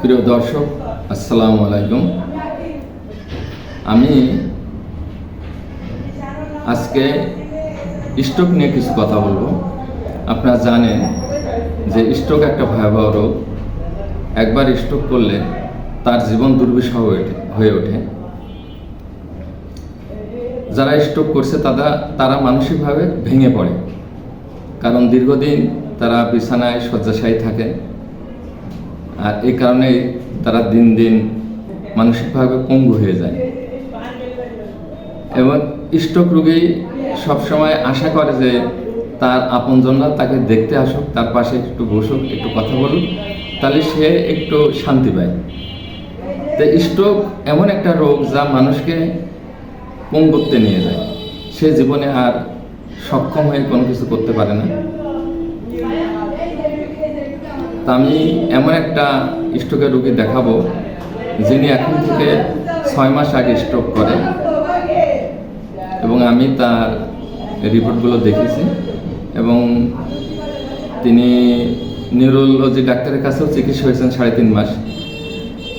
প্রিয় দর্শক, আসসালামু আলাইকুম। আমি আজকে স্ট্রোক নিয়ে কিছু কথা বলব। আপনারা জানেন যে স্ট্রোক একটা ভয়াবহ রোগ। একবার স্ট্রোক করলে তার জীবন দুর্বিষহ হয়ে ওঠে যারা স্ট্রোক করছে তারা তারা মানসিকভাবে ভেঙে পড়ে। কারণ দীর্ঘদিন তারা বিছানায় শয্যাশায়ী থাকে। আর এই কারণেই তারা দিন দিন মানসিকভাবে পঙ্গু হয়ে যায়। এবং স্ট্রোক রোগী সবসময় আশা করে যে তার আপনজনরা তাকে দেখতে আসুক, তার পাশে একটু বসুক, একটু কথা বলুক, তাহলে সে একটু শান্তি পায়। তো স্ট্রোক এমন একটা রোগ যা মানুষকে পঙ্গুত্বে নিয়ে যায়। সে জীবনে আর সক্ষম হয়ে কোনো কিছু করতে পারে না। তা আমি এমন একটা স্ট্রোকের রোগী দেখাবো, যিনি এখন থেকে ছয় মাস আগে স্ট্রোক করে এবং আমি তার রিপোর্টগুলো দেখেছি এবং তিনি নিউরোলজি ডাক্তারের কাছেও চিকিৎসা হয়েছেন সাড়ে তিন মাস।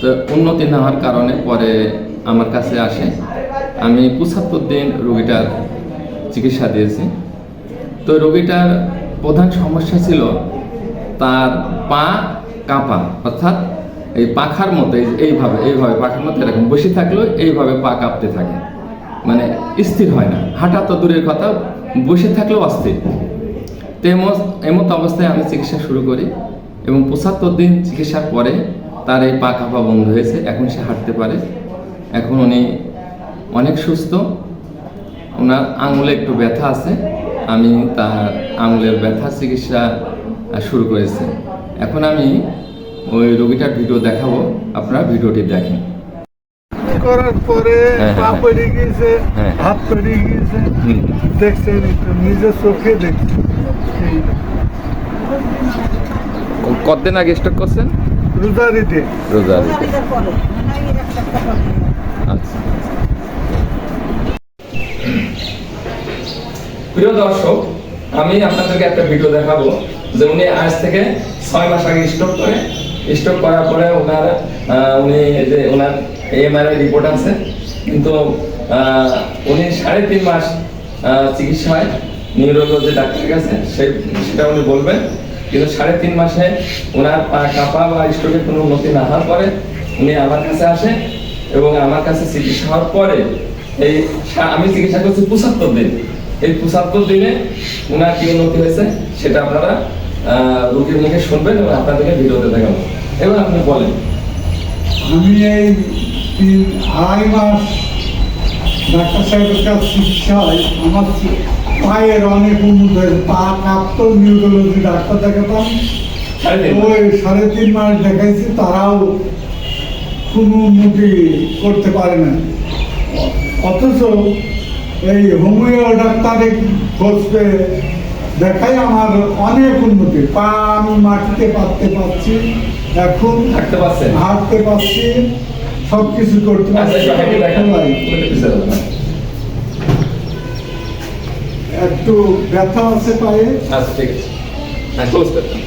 তো উন্নতি না হওয়ার কারণে পরে আমার কাছে আসে। আমি পঁচাত্তর দিন রোগীটার চিকিৎসা দিয়েছি। তো রোগীটার প্রধান সমস্যা ছিল তার পা কাঁপা, অর্থাৎ এই পাখার মতো এইভাবে এইভাবে পাখার মতো এরকম বসে থাকলেও এইভাবে পা কাঁপতে থাকে। মানে স্থির হয় না, হাঁটা তো দূরের কথা, বসে থাকলেও অস্থির। তো এমত- অবস্থায় আমি চিকিৎসা শুরু করি এবং পঁচাত্তর দিন চিকিৎসার পরে তার এই পা কাঁপা বন্ধ হয়েছে, এখন সে হাঁটতে পারে। এখন উনি অনেক সুস্থ। ওনার আঙুলে একটু ব্যথা আছে। আমি তার আঙুলের ব্যথা চিকিৎসা শুরু করেছি। এখন আমি ওই রোগীটার ভিডিও দেখাবো। আপনারা ভিডিওটি দেখেন। করার পরে হ্যাঁ, পা হ্যাঁ। পড়ে গিয়েছে হ্যাঁ। হাত পড়ে গিয়েছে। দেখছেন নিজের চোখে দেখছি কতদিন আগে স্টক করছেন? রোজারিতে রোজার আচ্ছা। প্রিয় দর্শক, আমি আপনাদেরকে একটা ভিডিও দেখাবো যে উনি আজ থেকে ছয় মাস আগে স্টক করে। স্টক করার পরে ওনার উনি যে ওনার এমআরআই রিপোর্ট আছে। কিন্তু উনি সাড়ে তিন মাস চিকিৎসায় চিকিৎসা নিউরোলজি ডাক্তারের কাছে, সে, সেটা উনি বলবেন। কিন্তু সাড়ে তিন মাসে ওনার কাঁপা বা স্ট্রোকের কোনো উন্নতি না হওয়ার পরে উনি আমার কাছে আসে এবং আমার কাছে চিকিৎসা হওয়ার পরে এই আমি চিকিৎসা করছি পঁচাত্তর দিন। এই পঁচাত্তর দিনে ওনার কি উন্নতি হয়েছে সেটা আপনারা রোগীর মুখে শুনবেন এবং আপনাদেরকে ভিডিওতে দেখাবো। এবার আপনি বলেন। আমি এই তিন আড়াই মাস ডাক্তার সাহেবের কাছে চিকিৎসা হয়। আমার পায়ের অনেক উন্নত হয়েছে। পা কাঁপতো নিউরোলজি ডাক্তার দেখাতাম। ওই সাড়ে তিন মাস দেখাইছি তারাও কোনো উন্নতি করতে পারে না অথচ এই হোমিও ডাক্তারে খোঁজ পেয়ে দেখাই আমার অনেক উন্নতি। পা আমি মাটিতে পাততে পারছি এখন হাঁটতে পারছেন? হাঁটতে পারছি সব কিছু করতে আচ্ছা পারছি। একটু ব্যথা আছে পায়ে। আচ্ছা ঠিক আছে। হ্যাঁ ক্লোজ করতেন